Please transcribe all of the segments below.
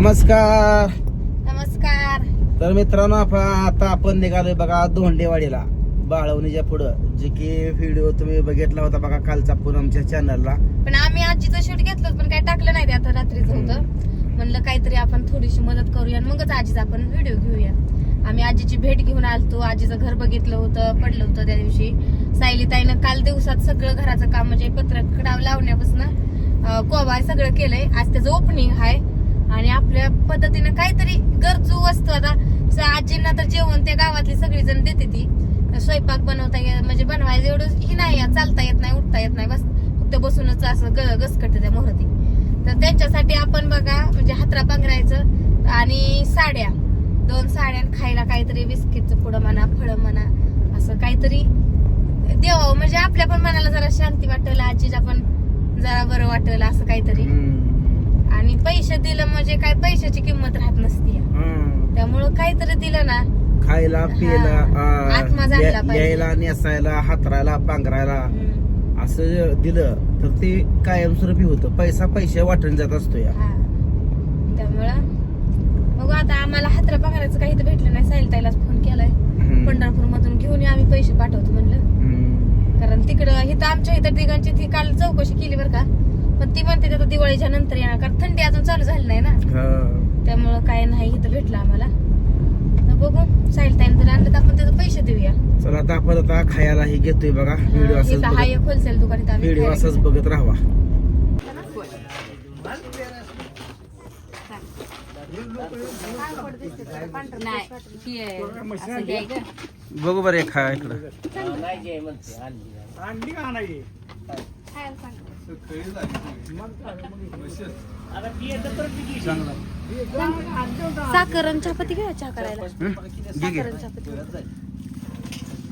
नमस्कार. नमस्कार. तर मित्रांनो आपण आता आपण निघालोय बघा धोंडेवाडीला बाळवणीच्या पुढं. जे की व्हिडिओ तुम्ही बघितला होता बघा कालचा पूनमच्या चॅनलला पण आम्ही आजीचं शूट घेतलं पण काय टाकलं नाही ते आता रात्रीचं होतं. म्हणलं काहीतरी आपण थोडीशी मदत करूया मगच आजीचा आपण व्हिडिओ घेऊया. आम्ही आजीची भेट घेऊन आलतो आजीचं घर बघितलं होतं पडलं होतं त्या दिवशी. सायली ताईनं काल दिवसात सगळं घराचं काम म्हणजे पत्र खडाव लावण्यापासून कोबा सगळं केलंय. आज त्याचं ओपनिंग आहे. आणि आपल्या पद्धतीनं काहीतरी गरजू वस्तू आता आजींना तर जेवण ते गावातली सगळीजण देते ती. स्वयंपाक बनवता येत म्हणजे बनवायचं एवढं ही नाही चालता येत नाही उठता येत नाही बस फक्त बसूनच असं ग त्या मोहरती. तर त्यांच्यासाठी आपण बघा म्हणजे हातरा पांघरायचं आणि साड्या. दोन साड्या खायला काहीतरी बिस्किटचं पुढं म्हणा फळं म्हणा असं काहीतरी देवावं. म्हणजे आपल्या पण मनाला जरा शांती वाटेल आजीला पण जरा बरं वाटेल असं काहीतरी. आणि पैसे दिलं म्हणजे काय पैशाची किंमत राहत नसती. त्यामुळं काहीतरी दिलं ना खायला पियला. यायला नेसायला हातरायला पांघरायला. असं दिलं तर ते कायमस्वरूपी होतं पैसा पैसे वाटून जात असतो या हा. त्यामुळं बघू आता आम्हाला हातरा पगाराचं काही तर भेटलं नाही साईल ताईलाच फोन केलाय. पंढरपूर मधून घेऊन ये, आम्ही पैसे पाठवतो म्हणलं. कारण तिकडं इथं आमच्या इथं तिघांची ती काल चौकशी केली बरं का पण ती म्हणते आता दिवाळीच्या नंतर येणार कारण थंडी अजून चालू झाली नाही ना. त्यामुळं काय नाही इथं भेटलं आम्हाला. बघू साईल ताईन जर आणलं तर आपण त्याचे पैसे देऊया. चला आता आपण आता खायला हे घेतोय बघा. व्हिडिओ हा, असंच हा बघत एक होलसेल दुकान इथं आम्ही व्हिडिओ असंच घेतो. बघत राहावा. बघू बरं खा इकडं. साखर आणि चहापत्ती घ्या चहा करायला. साखर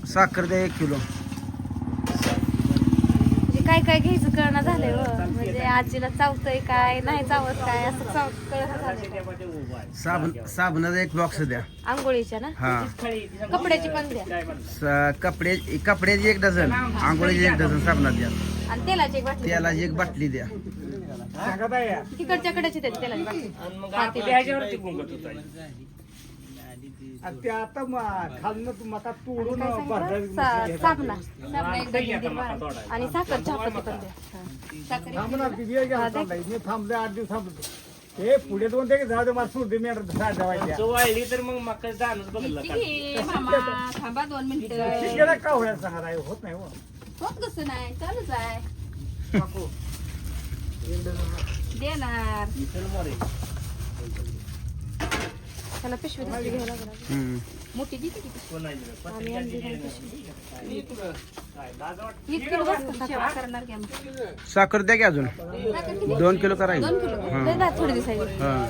साखर द्या एक किलो. म्हणजे काय काय घ्यायचं कळणं झालंय हो. म्हणजे आजीला चावतंय काय नाही चावत काय असं चाव कळणं झालंय. साबण साबणाचा एक बॉक्स द्या. आंघोळीच्या ना? हा. कपड्याची पण द्या. कपडे कपड्याची एक डझन. आंघोळीची एक डझन साबणात द्या. आणि तेलाची एक बाटली तेलाची एक बाटली द्या. तिकडच्या कडेची तेलाची बाटली. आता म- खालनं तू मका तोडून काय सांगितलं? सा- साबणा. साबणा एक डझन दे. आणि साखर चहापत्ती पण द्या हा. साखर एक थांबणार किती वेळ गेला थांबलाय. मी थांबले आठ दिवस थांबलो हे पुढे दोन ते जाऊ दे मला सोडते मी आता ठेवायच्या वाळली तर मग मका जाणच बघितलं का? घे, मामा. थांबा दोन मिनिटं. गेला का होण्यात सांगा नाही, होत नाही हो. होत कसं नाही? चालूच आहे. देणार. त्याला पिशवी दुसरी घ्यायला लागणार हं. मोठी दिली? आम्ही आणली नाही पिशवी साखर करणार की आम्ही? साखर द्या की अजून? साखर किती? दोन किलो करायची दोन किलो. हा. लय ना थोडी दिसायची. हा.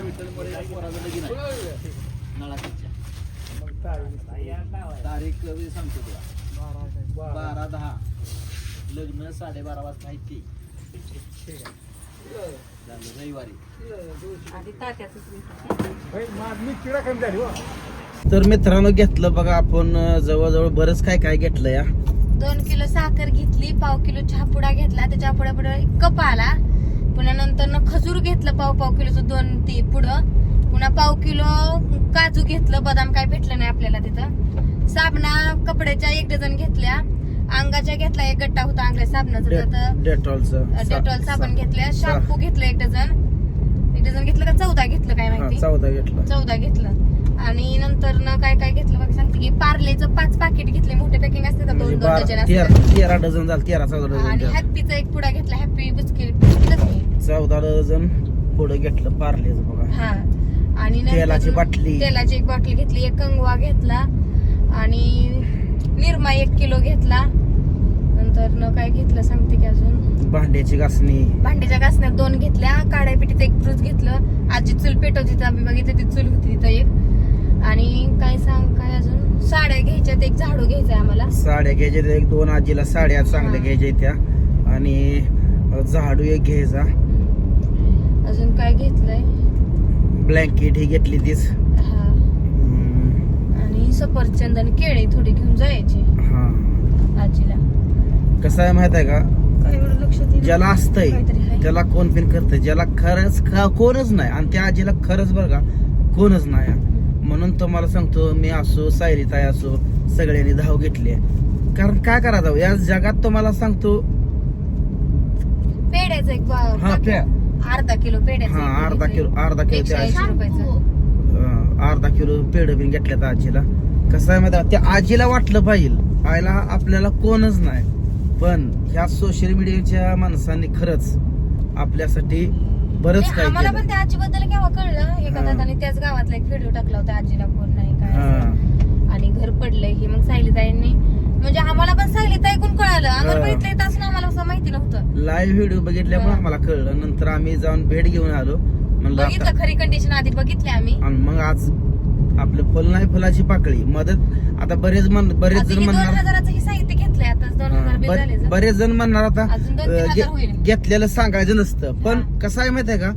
तारीख. सांगतो तुला. बारा दहा. लग्न साडेबारा वाजता आहे ते. झालं रविवारी. आधी कमी झाली हो. तर मित्रांनो घेतलं बघा आपण जवळजवळ बरंच काय काय घेतलं या. दोन किलो साखर घेतली पाव किलो चहापुडा घेतला. त्याच्या पुढे पुढे एक कप आला. पुन्हा नंतर न खजूर घेतलं पाव पाव किलोचं दोन ते पुढं. पुन्हा पाव किलो काजू घेतलं बदाम काय भेटलं नाही आपल्याला तिथं. साबणा कपड्याच्या एक डझन घेतल्या. अंगाच्या घेतला एक गट्टा होता अंगल्या साबणाचा डेटॉलचं डेटॉल साबण घेतल्या शॅम्पू घेतलं एक डझन. एक डझन घेतलं का चौदा घेतलं काय माहिती? चौदा घेतलं. चौदा घेतलं. आणि नंतर ना काय काय घेतलं? बघ सांगते की पार्लेचं पाच पाकिट घेतले मोठे पॅकिंग असते का दोन म्हणजे दोन डझन तेरा डझन झालं तेरा चौदा डझन आणि. हॅपीचा एक पुडा घेतला हॅपी बिस्किट चौदा डझन पुढे घेतलं पार्लेच बघा. हा. आणि तेलाची बाटली. तेलाची एक बाटली घेतली एक कंगवा घेतला. आणि निरमा एक किलो घेतला. नंतर न काय घेतलं सांगते की अजून? भांड्याची घासणी. भांड्याच्या घासण्यात दोन घेतल्या. काड्या पिठीत एक फ्रूज घेतलं. आजी चूल पेटवत तिथं आम्ही बघितलं ती चूल होती तिथं एक. आणि काय सांग काय अजून? साड्या घ्यायच्यात एक झाडू घ्यायचंय आम्हाला. साड्या घ्यायच्या एक दोन आजीला साड्या चांगल्या. घ्यायच्या त्या. आणि झाडू एक घ्यायचा. अजून काय घेतलंय? ब्लँकेट ही घेतली तीच. सफरचंद आणि केळी थोडी घेऊन जायची. हा. आजीला. कसं आहे माहीत आहे का? काय एवढं लक्ष दिलं? ज्याला असतंय काहीतरी आहे. त्याला कोण पण करतं ज्याला खरंच कोणच नाही. आणि त्या आजीला खरंच बरं का कोणच नाही म्हणून तुम्हाला सांगतो मी असो सायरीताई असो सगळ्यांनी धाव घेतली कारण काय करा जाऊ? या जगात तुम्हाला सांगतो पेड्याचं एक हा, पाकिट. पे- अर्धा किलो पेड्याचं हा एक अर्धा घेतलंय. किलो अर्धा किलो एकशे त्या ऐंशी रुपयाचं. अं, अर्धा किलो पेढ बिन घेतल्यात आजीला. कसं आहे माहिती? त्या आजीला वाटलं पाहिजे आईला आपल्याला कोणच नाही पण ह्या सोशल मीडियाच्या माणसांनी खरंच आपल्यासाठी बरंच आम्हाला केलं पण त्या आजीबद्दल केव्हा कळलं एका. दादाने त्याच गावातला एक व्हिडिओ टाकला होता आजीला कोण नाही काय. असं. आणि घर पडलंय हे मग सायलीताईंनी म्हणजे आम्हाला पण सायलीताई कोण कळालं आम्हाला. बघितलं येत असून आम्हाला असं माहिती नव्हतं लाईव्ह व्हिडिओ बघितल्यामुळे. आम्हाला कळलं नंतर आम्ही जाऊन भेट घेऊन आलो म्हणलं खरी कंडिशन आधी बघितली आम्ही मग आज आपलं फुल नाही फुलाची पाकळी मदत आता बरेच म्हण बरेच जण म्हणणार हजाराचं साहित्य घेतलंय आता दोन हजार झाले जर. बरेच जण म्हणणार आता अजून दोन तीन अं, हजार होईल. घे- घेतलेलं सांगायचं नसतं. पण हा. कसं आहे माहितीये का?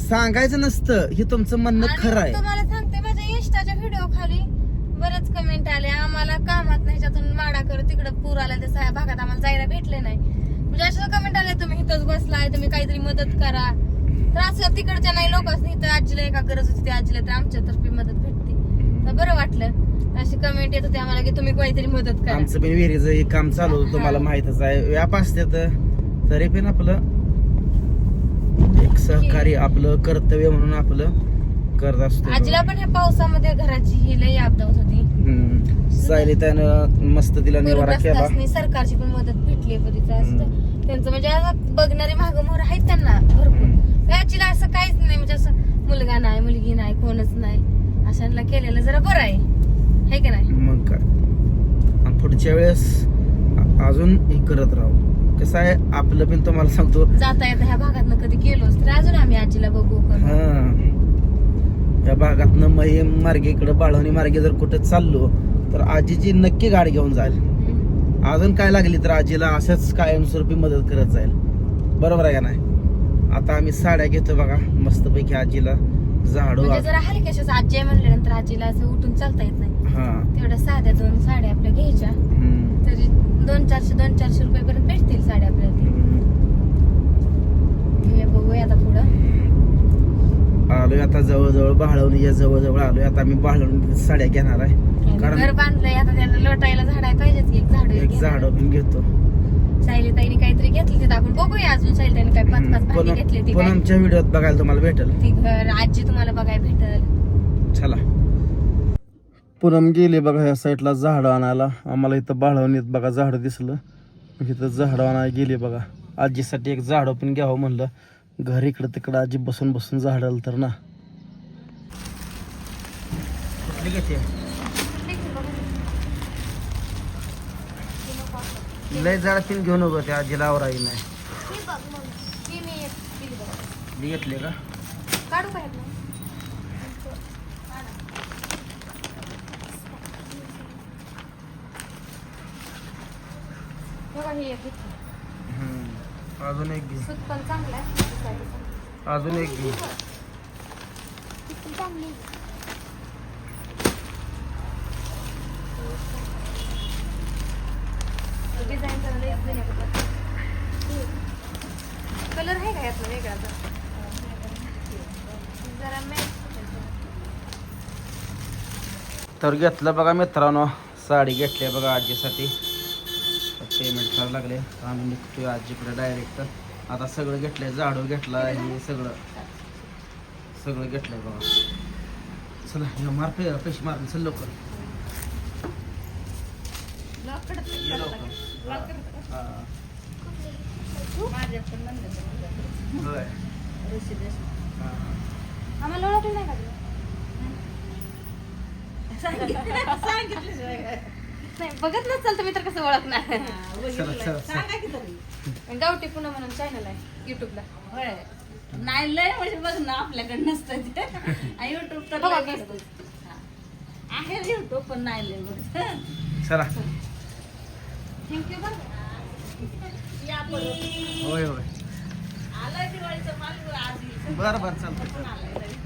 सांगायचं नसतं हे तुमचं म्हणणं आणि खरं आहे. तुम्हाला सांगते माझ्या इंस्टाच्या व्हिडिओ खाली बरेच कमेंट आले. आम्हाला कामात नाही ह्याच्यातून माडा कर तिकडे पूर आला त्या सगळ्या भागात आम्हाला जायला भेटले नाही. म्हणजे असं कमेंट आले तुम्ही इथंच बसलाय तुम्ही काहीतरी मदत करा. तर असं तिकडच्या नाही लोक इथं आजीला एका गरज होती त्या आजीला तर आमच्यातर्फे मदत भेटते तर बरं वाटलं. अशी कमेंट येत होती आम्हाला की तुम्ही काहीतरी मदत करा. आमचं पण विहिरीचं हे काम चालू होतं तुम्हाला. माहितच आहे. व्याप असते तर तरी पण आपलं एक सहकार्य आपलं कर्तव्य म्हणून आपलं करत असतो आजीला पण ह्या पावसामध्ये घराची ही लई आपदा होत हम्म. सायली त्यानं मस्त तिला निवारा केला. पूरग्रस्तासनी सरकारची पण मदत भेटली बरीच असतं. त्यांचं म्हणजे असं बघणारे माग मोर आहेत त्यांना भरपूर. आजीला असं काहीच नाही म्हणजे असं मुलगा नाही मुलगी नाही कोणच नाही. अशांना केलेलं जरा बरं आहे. है की नाही? मग काय? आणि पुढच्या वेळेस अ- अजून हे करत राहू. कसं आहे आपलं पण तुम्हाला सांगतो. जाता येता ह्या भागात कधी गेलोच तर अजून आम्ही आजीला बघू करू. हा. या भागातनं मही मार्गे इकडे बाळवणी मार्गे जर कुठं चाललो तर आजीची नक्की गाडी घेऊन जाईल. हम्म. अजून काय लागली तर आजीला असंच कायमस्वरूपी मदत करत जाईल. बरोबर आहे का नाही? आता आम्ही साड्या घेतो बघा मस्तपैकी आजीला. झाडू म्हणजे जरा हलक्याशाच आजी म्हणल्यानंतर आजीला असं उठून चालता येत नाही. हा. तेवढ्या साध्या दोन साड्या आपल्या घ्यायच्या. हम्म. तरी दोन चारशे दोन चारशे रुपये पर्यंत भेटतील साड्या आपल्याला हम्म. घेऊया बघूया आता पुढं. आलोय आता जवळजवळ बाळवणीच्या जवळजवळ आलोय. आता आम्ही बाळवणी साड्या घेणार आहे. कारण- घर बांधलंय आता त्याला लोटायला झाड पाहिजेच की एक झाड एक झाड घेतो. बघूया अजून सायलीताईने काय पाच पाच भांडी घेतली ती पण काय. आमच्या व्हिडिओत बघायला तुम्हाला भेटेल. ती घर आजी तुम्हाला बघायला भेटल. चला. पूनम गेली बघा ह्या साईडला झाडं आणायला. आम्हाला इथं बाळवणीत बघा झाडं दिसलं. मग इथं झाडं आणायला गेली बघा. आजीसाठी एक झाडं पण घ्यावं म्हणलं. घर इकडं तिकडं आजी बसून बसून झाडं तर ना. लय झाड पिन घेऊन उभं त्या आजीला आवराई नाही. मी घेतले का काढू का ह्यातनं? बघा हे एक घेतलं. हम्म. अजून एक घे सूत पण चांगलं आहे दिसायला चांगलं. अजून एक घे डिझाईन जरा लई जुन्या पद्धतीचं. कलर आहे का यातला जरा? तर घेतलं बघा मित्रांनो साडी घेतली बघा आजीसाठी. पेमेंट करायला लागले. आम्ही निघतोय आजीकडे डायरेक्ट आता सगळं घेतलंय झाडू घेतला हे सगळं. सगळं घेतलंय बघा. चला हे मार पे पैसे मार चल लवकर. ये लवकर. हा. होय. हा. आम्हाला ओळखलं नाही का? नाही बघत नसाल तुम्ही तर कसं ओळखणार गावठी पुन्हा म्हणून चॅनल आहे युट्यूबला होय नाही लय म्हणजे बघ ना आपल्याकडे नसतं ते युट्यूब तर बघा लय कसं. नसतं. हा. आहे युट्यूब पण नाही लय बघ चला थँक्यू बघ या परत होय होय आलाय दिवाळीचा माल आज येईल. बरं बरं चालतं पण